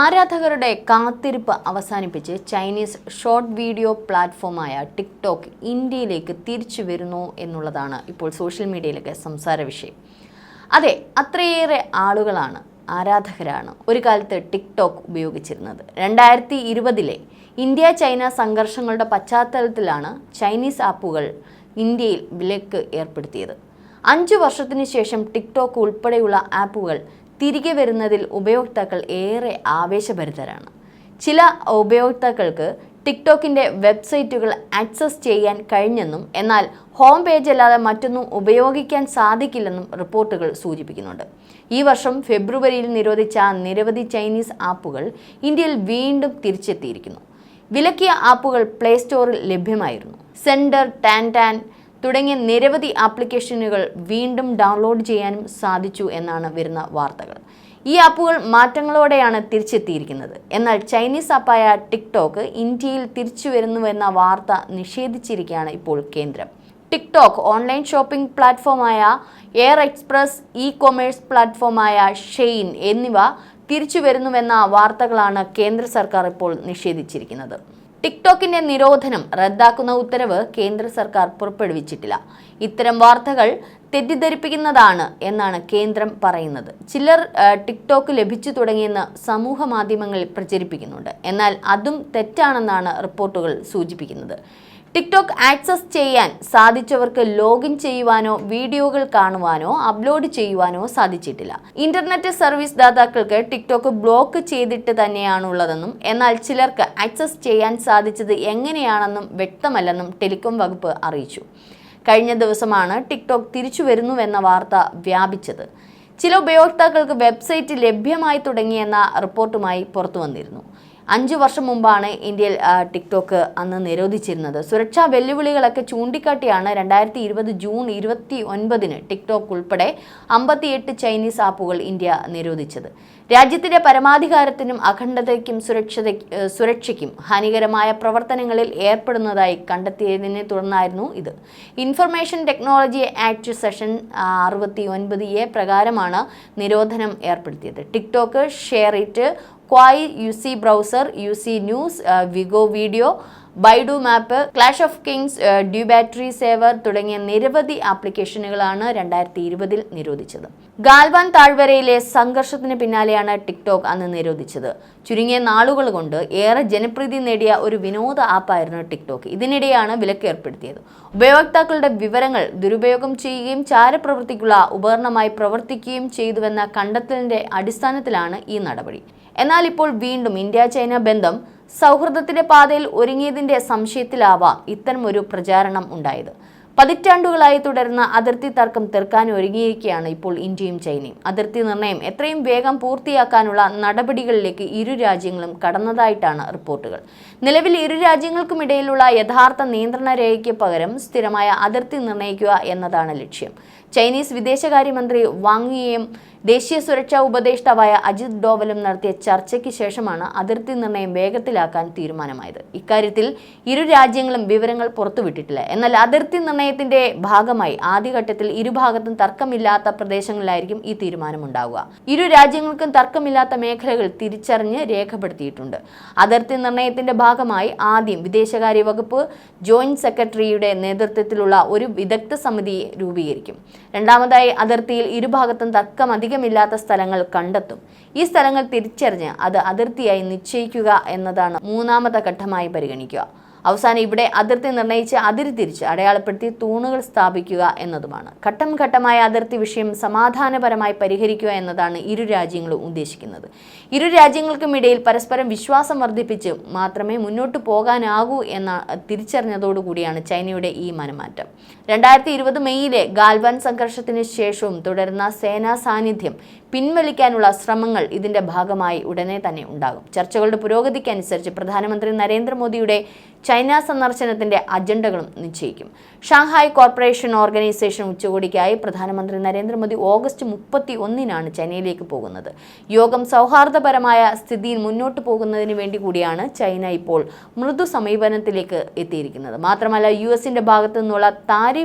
ആരാധകരുടെ കാത്തിരിപ്പ് അവസാനിപ്പിച്ച് ചൈനീസ് ഷോർട്ട് വീഡിയോ പ്ലാറ്റ്ഫോമായ ടിക്ടോക്ക് ഇന്ത്യയിലേക്ക് തിരിച്ചു വരുന്നു എന്നുള്ളതാണ് ഇപ്പോൾ സോഷ്യൽ മീഡിയയിലൊക്കെ സംസാര വിഷയം. അതെ അത്രയേറെ ആളുകളാണ് ആരാധകരാണ് ഒരു കാലത്ത് ടിക്ടോക്ക് ഉപയോഗിച്ചിരുന്നത്. രണ്ടായിരത്തി ഇരുപതിലെ ഇന്ത്യ ചൈന സംഘർഷങ്ങളുടെ പശ്ചാത്തലത്തിലാണ് ചൈനീസ് ആപ്പുകൾ ഇന്ത്യയിൽ വിലക്ക് ഏർപ്പെടുത്തിയത്. അഞ്ചു വർഷത്തിനു ശേഷം ടിക്ടോക്ക് ഉൾപ്പെടെയുള്ള ആപ്പുകൾ തിരികെ വരുന്നതിൽ ഉപയോക്താക്കൾ ഏറെ ആവേശഭരിതരാണ്. ചില ഉപയോക്താക്കൾക്ക് ടിക്ടോക്കിന്റെ വെബ്സൈറ്റുകൾ ആക്സസ് ചെയ്യാൻ കഴിഞ്ഞെന്നും എന്നാൽ ഹോം പേജ് അല്ലാതെ മറ്റൊന്നും ഉപയോഗിക്കാൻ സാധിക്കില്ലെന്നും റിപ്പോർട്ടുകൾ സൂചിപ്പിക്കുന്നുണ്ട്. ഈ വർഷം ഫെബ്രുവരിയിൽ നിരോധിച്ച നിരവധി ചൈനീസ് ആപ്പുകൾ ഇന്ത്യയിൽ വീണ്ടും തിരിച്ചെത്തിയിരിക്കുന്നു. വിലക്കിയ ആപ്പുകൾ പ്ലേ സ്റ്റോറിൽ ലഭ്യമായിരുന്നു. സെൻഡർ ടാൻ ടാൻ തുടങ്ങിയ നിരവധി ആപ്ലിക്കേഷനുകൾ വീണ്ടും ഡൗൺലോഡ് ചെയ്യാനും സാധിച്ചു എന്നാണ് വരുന്ന വാർത്തകൾ. ഈ ആപ്പുകൾ മാറ്റങ്ങളോടെയാണ് തിരിച്ചെത്തിയിരിക്കുന്നത്. എന്നാൽ ചൈനീസ് ആപ്പായ ടിക്ടോക്ക് ഇന്ത്യയിൽ തിരിച്ചു വരുന്നുവെന്ന വാർത്ത നിഷേധിച്ചിരിക്കുകയാണ് ഇപ്പോൾ കേന്ദ്രം. ടിക്ടോക്ക് ഓൺലൈൻ ഷോപ്പിംഗ് പ്ലാറ്റ്ഫോമായ എയർ എക്സ്പ്രസ് ഇ കൊമേഴ്സ് പ്ലാറ്റ്ഫോമായ ഷെയിൻ എന്നിവ തിരിച്ചു വരുന്നുവെന്ന വാർത്തകളാണ് കേന്ദ്ര സർക്കാർ ഇപ്പോൾ നിഷേധിച്ചിരിക്കുന്നത്. ടിക്ടോക്കിന്റെ നിരോധനം റദ്ദാക്കുന്ന ഉത്തരവ് കേന്ദ്ര സർക്കാർ പുറപ്പെടുവിച്ചിട്ടില്ല. ഇത്തരം വാർത്തകൾ തെറ്റിദ്ധരിപ്പിക്കുന്നതാണ് എന്നാണ് കേന്ദ്രം പറയുന്നത്. ചിലർ ടിക്ടോക്ക് ലഭിച്ചു തുടങ്ങിയെന്ന് സമൂഹ മാധ്യമങ്ങളിൽ പ്രചരിപ്പിക്കുന്നുണ്ട്. എന്നാൽ അതും തെറ്റാണെന്നാണ് റിപ്പോർട്ടുകൾ സൂചിപ്പിക്കുന്നത്. ടിക്ടോക്ക് ആക്സസ് ചെയ്യാൻ സാധിച്ചവർക്ക് ലോഗിൻ ചെയ്യുവാനോ വീഡിയോകൾ കാണുവാനോ അപ്ലോഡ് ചെയ്യുവാനോ സാധിച്ചിട്ടില്ല. ഇന്റർനെറ്റ് സർവീസ് ദാതാക്കൾക്ക് ടിക്ടോക്ക് ബ്ലോക്ക് ചെയ്തിട്ട് തന്നെയാണുള്ളതെന്നും എന്നാൽ ചിലർക്ക് ആക്സസ് ചെയ്യാൻ സാധിച്ചത് എങ്ങനെയാണെന്നും വ്യക്തമല്ലെന്നും ടെലികോം വകുപ്പ് അറിയിച്ചു. കഴിഞ്ഞ ദിവസമാണ് ടിക്ടോക്ക് തിരിച്ചു വരുന്നുവെന്ന വാർത്ത വ്യാപിച്ചത്. ചില ഉപയോക്താക്കൾക്ക് വെബ്സൈറ്റ് ലഭ്യമായി തുടങ്ങിയെന്ന റിപ്പോർട്ടുമായി പുറത്തു വന്നിരുന്നു അഞ്ചു വർഷം മുമ്പാണ് ഇന്ത്യയിൽ ടിക്ടോക്ക് അന്ന് നിരോധിച്ചിരുന്നത്. സുരക്ഷാ വെല്ലുവിളികളൊക്കെ ചൂണ്ടിക്കാട്ടിയാണ് രണ്ടായിരത്തി ഇരുപത് ജൂൺ ഇരുപത്തി ഒൻപതിന് ടിക്ടോക്ക് ഉൾപ്പെടെ അമ്പത്തിയെട്ട് ചൈനീസ് ആപ്പുകൾ ഇന്ത്യ നിരോധിച്ചത്. രാജ്യത്തിന്റെ പരമാധികാരത്തിനും അഖണ്ഡതയ്ക്കും സുരക്ഷത സുരക്ഷയ്ക്കും ഹാനികരമായ പ്രവർത്തനങ്ങളിൽ ഏർപ്പെടുന്നതായി കണ്ടെത്തിയതിനെ തുടർന്നായിരുന്നു ഇത്. ഇൻഫർമേഷൻ ടെക്നോളജി ആക്ട് സെഷൻ അറുപത്തി ഒൻപത് എ പ്രകാരമാണ് നിരോധനം ഏർപ്പെടുത്തിയത്. TikTok SHAREit Kwai U C browser U C news Vigo video Baidu map Clash of Kings DU battery saver തുടങ്ങിയ നിരവധി ആപ്ലിക്കേഷനുകളാണ് രണ്ടായിരത്തി ഇരുപതിൽ നിരോധിച്ചത്. ഗാൽവാൻ താഴ്വരയിലെ സംഘർഷത്തിന് പിന്നാലെയാണ് ടിക്ടോക്ക് അന്ന് നിരോധിച്ചത്. ചുരുങ്ങിയ നാളുകൾ കൊണ്ട് ഏറെ ജനപ്രീതി നേടിയ ഒരു വിനോദ ആപ്പായിരുന്നു ടിക്ടോക്ക്. ഇതിനിടെയാണ് വിലക്ക് ഏർപ്പെടുത്തിയത്. ഉപയോക്താക്കളുടെ വിവരങ്ങൾ ദുരുപയോഗം ചെയ്യുകയും ചാരപ്രവൃത്തിക്കുള്ള ഉപകരണമായി പ്രവർത്തിക്കുകയും ചെയ്തുവെന്ന കണ്ടെത്തലിന്റെ അടിസ്ഥാനത്തിലാണ് ഈ നടപടി. എന്നാൽ ഇപ്പോൾ വീണ്ടും ഇന്ത്യ ചൈന ബന്ധം സൗഹൃദത്തിന്റെ പാതയിൽ ഒരുങ്ങിയതിന്റെ സംശയത്തിലാവാം ഇത്തരമൊരു പ്രചാരണം ഉണ്ടായത്. പതിറ്റാണ്ടുകളായി തുടരുന്ന അതിർത്തി തർക്കം തീർക്കാൻ ഒരുങ്ങിയിരിക്കുകയാണ് ഇപ്പോൾ ഇന്ത്യയും ചൈനയും. അതിർത്തി നിർണയം എത്രയും വേഗം പൂർത്തിയാക്കാനുള്ള നടപടികളിലേക്ക് ഇരു രാജ്യങ്ങളും കടന്നതായിട്ടാണ് റിപ്പോർട്ടുകൾ. നിലവിൽ ഇരു രാജ്യങ്ങൾക്കുമിടയിലുള്ള യഥാർത്ഥ നിയന്ത്രണ രേഖയ്ക്ക് പകരം സ്ഥിരമായ അതിർത്തി നിർണയിക്കുക എന്നതാണ് ലക്ഷ്യം. ചൈനീസ് വിദേശകാര്യമന്ത്രി വാങ് യിയും ദേശീയ സുരക്ഷാ ഉപദേഷ്ടാവായ അജിത് ഡോവലും നടത്തിയ ചർച്ചയ്ക്ക് ശേഷമാണ് അതിർത്തി നിർണയം വേഗത്തിലാക്കാൻ തീരുമാനമായത്. ഇക്കാര്യത്തിൽ ഇരു രാജ്യങ്ങളും വിവരങ്ങൾ പുറത്തുവിട്ടിട്ടില്ല. എന്നാൽ അതിർത്തി നിർണയത്തിന്റെ ഭാഗമായി ആദ്യഘട്ടത്തിൽ ഇരുഭാഗത്തും തർക്കമില്ലാത്ത പ്രദേശങ്ങളിലായിരിക്കും ഈ തീരുമാനമുണ്ടാവുക. ഇരു രാജ്യങ്ങൾക്കും തർക്കമില്ലാത്ത മേഖലകൾ തിരിച്ചറിഞ്ഞ് രേഖപ്പെടുത്തിയിട്ടുണ്ട്. അതിർത്തി നിർണയത്തിന്റെ ഭാഗമായി ആദ്യം വിദേശകാര്യ വകുപ്പ് ജോയിന്റ് സെക്രട്ടറിയുടെ നേതൃത്വത്തിലുള്ള ഒരു വിദഗ്ധ സമിതി രൂപീകരിക്കും. രണ്ടാമതായി അതിർത്തിയിൽ ഇരുഭാഗത്തും തർക്കം അധികമില്ലാത്ത സ്ഥലങ്ങൾ കണ്ടെത്തും. ഈ സ്ഥലങ്ങൾ തിരിച്ചറിഞ്ഞ് അത് അതിർത്തിയായി നിശ്ചയിക്കുക എന്നതാണ് മൂന്നാമത്തെ ഘട്ടമായി പരിഗണിക്കുക. അവസാനം ഇവിടെ അതിർത്തി നിർണയിച്ച് അതിരി തിരിച്ച് അടയാളപ്പെടുത്തി തൂണുകൾ സ്ഥാപിക്കുക എന്നതുമാണ്. ഘട്ടം ഘട്ടമായ അതിർത്തി വിഷയം സമാധാനപരമായി പരിഹരിക്കുക എന്നതാണ് ഇരു രാജ്യങ്ങളും ഉദ്ദേശിക്കുന്നത്. ഇരു രാജ്യങ്ങൾക്കും ഇടയിൽ പരസ്പരം വിശ്വാസം വർദ്ധിപ്പിച്ച് മാത്രമേ മുന്നോട്ട് പോകാനാകൂ എന്ന തിരിച്ചറിഞ്ഞതോടുകൂടിയാണ് ചൈനയുടെ ഈ മനമാറ്റം. രണ്ടായിരത്തി ഇരുപത് മെയ്യിലെ ഗാൽവാൻ സംഘർഷത്തിന് ശേഷവും തുടരുന്ന സേനാ സാന്നിധ്യം പിൻവലിക്കാനുള്ള ശ്രമങ്ങൾ ഇതിന്റെ ഭാഗമായി ഉടനെ തന്നെ ഉണ്ടാകും. ചർച്ചകളുടെ പുരോഗതിക്കനുസരിച്ച് പ്രധാനമന്ത്രി നരേന്ദ്രമോദിയുടെ ചൈന സന്ദർശനത്തിന്റെ അജണ്ടകളും നിശ്ചയിക്കും. ഷാങ്ഹായ് കോർപ്പറേഷൻ ഓർഗനൈസേഷൻ ഉച്ചകോടിക്കായി പ്രധാനമന്ത്രി നരേന്ദ്രമോദി ഓഗസ്റ്റ് മുപ്പത്തി ഒന്നിനാണ് ചൈനയിലേക്ക് പോകുന്നത്. യോഗം സൗഹാർദ്ദപരമായ സ്ഥിതിയിൽ മുന്നോട്ട് പോകുന്നതിന് വേണ്ടി കൂടിയാണ് ചൈന ഇപ്പോൾ മൃദു സമീപനത്തിലേക്ക് എത്തിയിരിക്കുന്നത്. മാത്രമല്ല യു എസിന്റെ ഭാഗത്തു നിന്നുള്ള താരി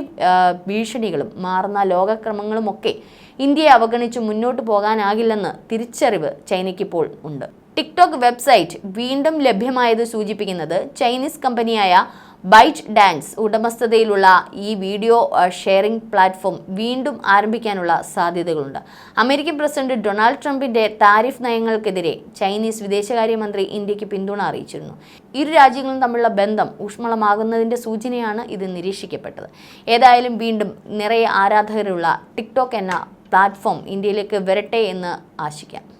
ഭീഷണികളും മാറുന്ന ലോകക്രമങ്ങളുമൊക്കെ ഇന്ത്യയെ അവഗണിച്ച് മുന്നോട്ട് പോകാനാകില്ലെന്ന് തിരിച്ചറിവ് ചൈനയ്ക്കിപ്പോൾ ഉണ്ട്. ടിക്ടോക്ക് വെബ്സൈറ്റ് വീണ്ടും ലഭ്യമായത് സൂചിപ്പിക്കുന്നത് ചൈനീസ് കമ്പനിയായ ബൈറ്റ് ഡാൻസ് ഉടമസ്ഥതയിലുള്ള ഈ വീഡിയോ ഷെയറിംഗ് പ്ലാറ്റ്ഫോം വീണ്ടും ആരംഭിക്കാനുള്ള സാധ്യതകളുണ്ട്. അമേരിക്കൻ പ്രസിഡന്റ് ഡൊണാൾഡ് ട്രംപിന്റെ താരിഫ് നയങ്ങൾക്കെതിരെ ചൈനീസ് വിദേശകാര്യമന്ത്രി ഇന്ത്യയ്ക്ക് പിന്തുണ അറിയിച്ചിരുന്നു. ഇരു രാജ്യങ്ങളും തമ്മിലുള്ള ബന്ധം ഊഷ്മളമാകുന്നതിന്റെ സൂചനയാണ് ഇത് നിരീക്ഷിക്കപ്പെട്ടത്. ഏതായാലും വീണ്ടും നിറയെ ആരാധകരുള്ള ടിക്ടോക്ക് എന്ന പ്ലാറ്റ്ഫോം ഇന്ത്യയിലേക്ക് വരട്ടെ എന്ന് ആശിക്കാം.